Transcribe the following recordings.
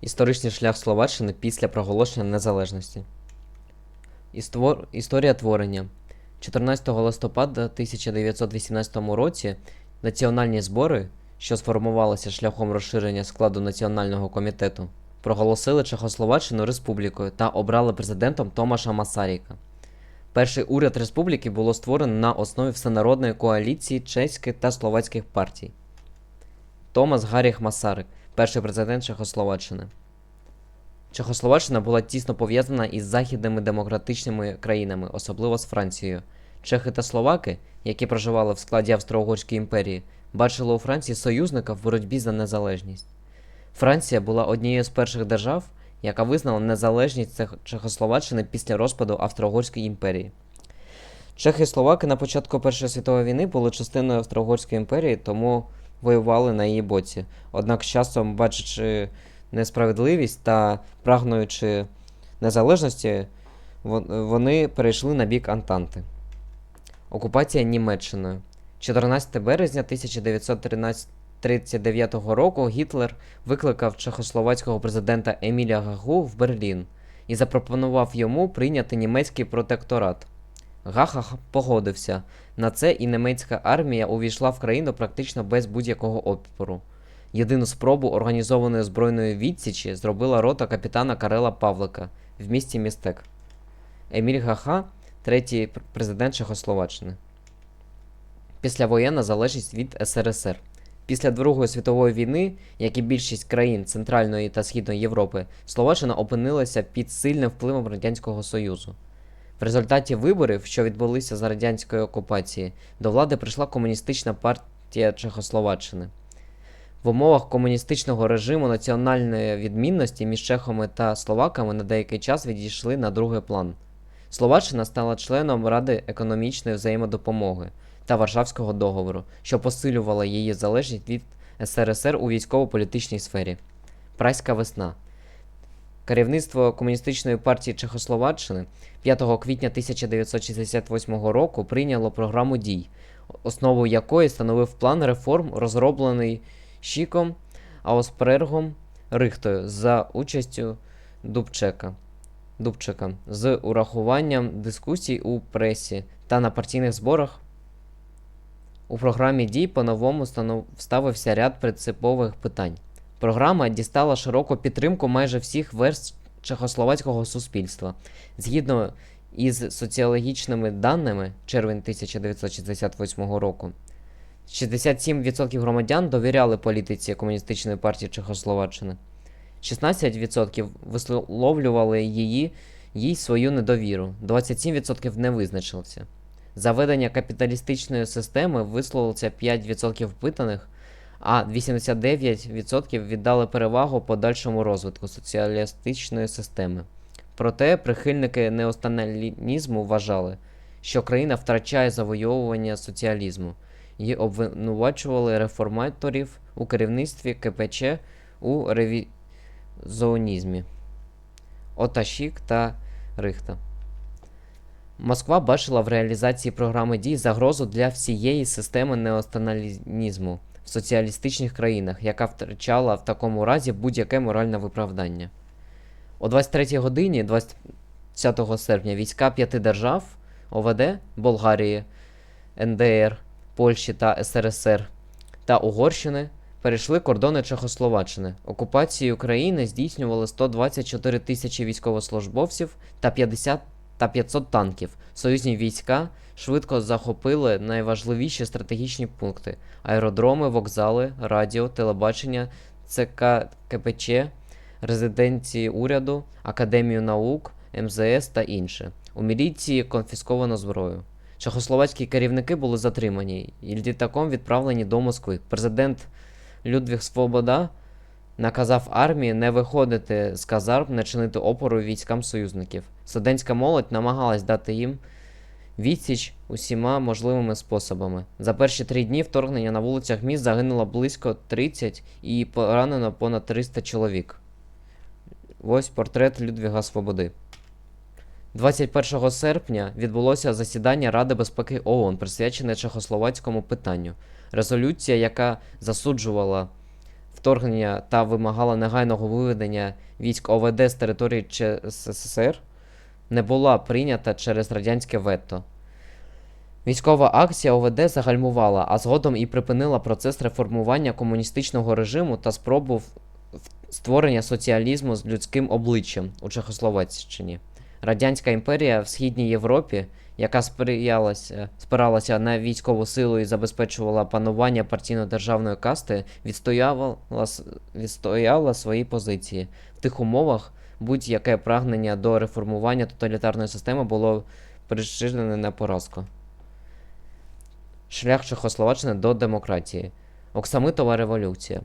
Історичний шлях Словаччини після проголошення незалежності. Іствор... Історія творення. 14 листопада 1918 році національні збори, що сформувалися шляхом розширення складу Національного комітету, проголосили Чехословаччину республікою та обрали президентом Томаша Масаріка. Перший уряд республіки було створено на основі всенародної коаліції чеських та словацьких партій. Томас Гарріх Масарик, перший президент Чехословаччини. Чехословаччина була тісно пов'язана із західними демократичними країнами, особливо з Францією. Чехи та словаки, які проживали в складі Австро-Угорської імперії, бачили у Франції союзника в боротьбі за незалежність. Франція була однією з перших держав, яка визнала незалежність Чехословаччини після розпаду Австро-Угорської імперії. Чехи і словаки на початку Першої світової війни були частиною Австро-Угорської імперії, тому воювали на її боці. Однак з часом, бачачи несправедливість та прагнуючи незалежності, вони перейшли на бік Антанти. Окупація Німеччиною. 14 березня 1939 року Гітлер викликав чехословацького президента Еміля Гагу в Берлін і запропонував йому прийняти німецький протекторат. Гаха погодився на це, і німецька армія увійшла в країну практично без будь-якого опору. Єдину спробу організованої збройної відсічі зробила рота капітана Карела Павлика в місті Містек. Еміль Гаха, третій президент Чехословаччини. Післявоєнна залежність від СРСР. Після Другої світової війни, як і більшість країн Центральної та Східної Європи, Словаччина опинилася під сильним впливом Радянського Союзу. В результаті виборів, що відбулися за радянської окупації, до влади прийшла комуністична партія Чехословаччини. В умовах комуністичного режиму національної відмінності між чехами та словаками на деякий час відійшли на другий план. Словаччина стала членом Ради економічної взаємодопомоги та Варшавського договору, що посилювало її залежність від СРСР у військово-політичній сфері. Прайська весна. Керівництво Комуністичної партії Чехословаччини 5 квітня 1968 року прийняло програму дій, основу якої становив план реформ, розроблений Шіком, Ауспрергом Рихтою за участю Дубчека. Дубчика з урахуванням дискусій у пресі та на партійних зборах. У програмі дій по-новому вставився ряд принципових питань. Програма дістала широку підтримку майже всіх верств чехословацького суспільства. Згідно із соціологічними даними червень 1968 року, 67% громадян довіряли політиці Комуністичної партії Чехословаччини. 16% висловлювали її, їй свою недовіру, 27% не визначилися. Заведення капіталістичної системи висловилося 5% впитаних, а 89% віддали перевагу подальшому розвитку соціалістичної системи. Проте прихильники неосталінізму вважали, що країна втрачає завойовування соціалізму і обвинувачували реформаторів у керівництві КПЧ у ревізіонізмі. Оташік та Рихта. Москва бачила в реалізації програми дій загрозу для всієї системи неосталінізму в соціалістичних країнах, яка втрачала в такому разі будь-яке моральне виправдання. О 23 годині 20 серпня війська п'яти держав ОВД Болгарії, НДР, Польщі та СРСР та Угорщини перейшли кордони Чехословаччини. Окупацію країни здійснювали 124 тисячі військовослужбовців та 50 та 500 танків. Союзні війська швидко захопили найважливіші стратегічні пункти: аеродроми, вокзали, радіо, телебачення, ЦК КПЧ, резиденції уряду, Академію наук, МЗС та інше. У міліції конфісковано зброю. Чехословацькі керівники були затримані і літаком відправлені до Москви. Президент Людвіг Свобода наказав армії не виходити з казарм, не чинити опору військам союзників. Студентська молодь намагалась дати їм відсіч усіма можливими способами. За перші три дні вторгнення на вулицях міст загинуло близько 30 і поранено понад 300 чоловік. Ось портрет Людвіга Свободи. 21 серпня відбулося засідання Ради безпеки ООН, присвячене чехословацькому питанню. Резолюція, яка засуджувала вторгнення та вимагала негайного виведення військ ОВД з території ЧССР, не була прийнята через радянське вето. Військова акція ОВД загальмувала, а згодом і припинила процес реформування комуністичного режиму та спробу створення соціалізму з людським обличчям у Чехословаччині. Радянська імперія в Східній Європі, яка сприялася, спиралася на військову силу і забезпечувала панування партійно-державної касти, відстояла, відстояла свої позиції. В тих умовах будь-яке прагнення до реформування тоталітарної системи було причинене на поразку. Шлях Чехословаччини до демократії. Оксамитова революція.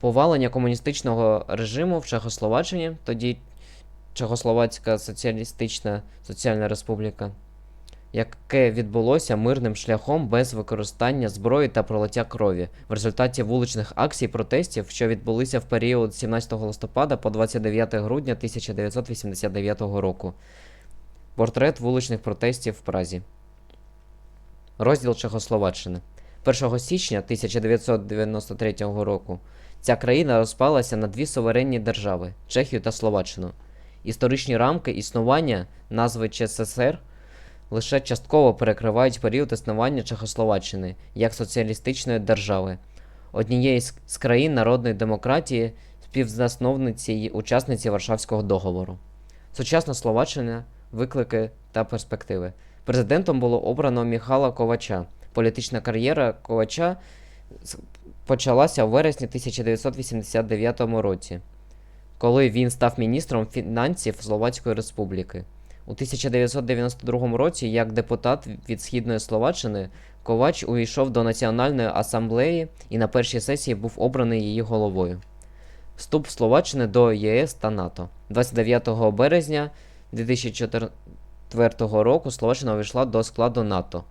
Повалення комуністичного режиму в Чехословаччині, тоді Чехословацька Соціалістична Соціальна Республіка, яке відбулося мирним шляхом без використання зброї та пролиття крові в результаті вуличних акцій протестів, що відбулися в період 17 листопада по 29 грудня 1989 року. Портрет вуличних протестів в Празі. Розділ Чехословаччини. 1 січня 1993 року ця країна розпалася на дві суверенні держави Чехію та Словаччину. Історичні рамки існування назви ЧССР лише частково перекривають період існування Чехословаччини як соціалістичної держави, однієї з країн народної демократії, співзасновниці й учасниці Варшавського договору. Сучасна Словаччина, виклики та перспективи. Президентом було обрано Міхала Ковача. Політична кар'єра Ковача почалася у вересні 1989 році, коли він став міністром фінансів Словацької Республіки. У 1992 році, як депутат від Східної Словаччини, Ковач увійшов до Національної асамблеї і на першій сесії був обраний її головою. Вступ Словаччини до ЄС та НАТО. 29 березня 2004 року Словаччина увійшла до складу НАТО.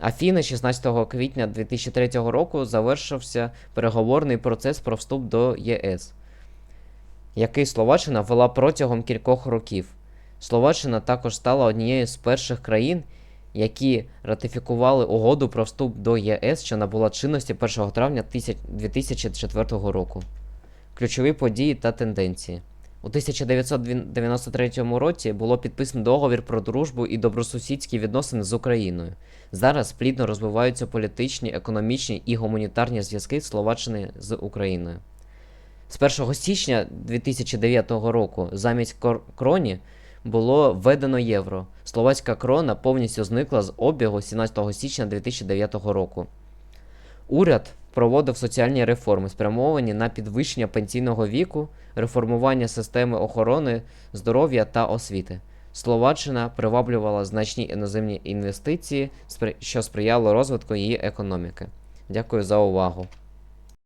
Афіни 16 квітня 2003 року завершився переговорний процес про вступ до ЄС, який Словаччина вела протягом кількох років. Словаччина також стала однією з перших країн, які ратифікували угоду про вступ до ЄС, що набула чинності 1 травня 2004 року. Ключові події та тенденції. У 1993 році було підписано договір про дружбу і добросусідські відносини з Україною. Зараз плідно розвиваються політичні, економічні і гуманітарні зв'язки Словаччини з Україною. З 1 січня 2009 року замість кроні було введено євро. Словацька крона повністю зникла з обігу 17 січня 2009 року. Уряд проводив соціальні реформи, спрямовані на підвищення пенсійного віку, реформування системи охорони здоров'я та освіти. Словаччина приваблювала значні іноземні інвестиції, що сприяло розвитку її економіки. Дякую за увагу.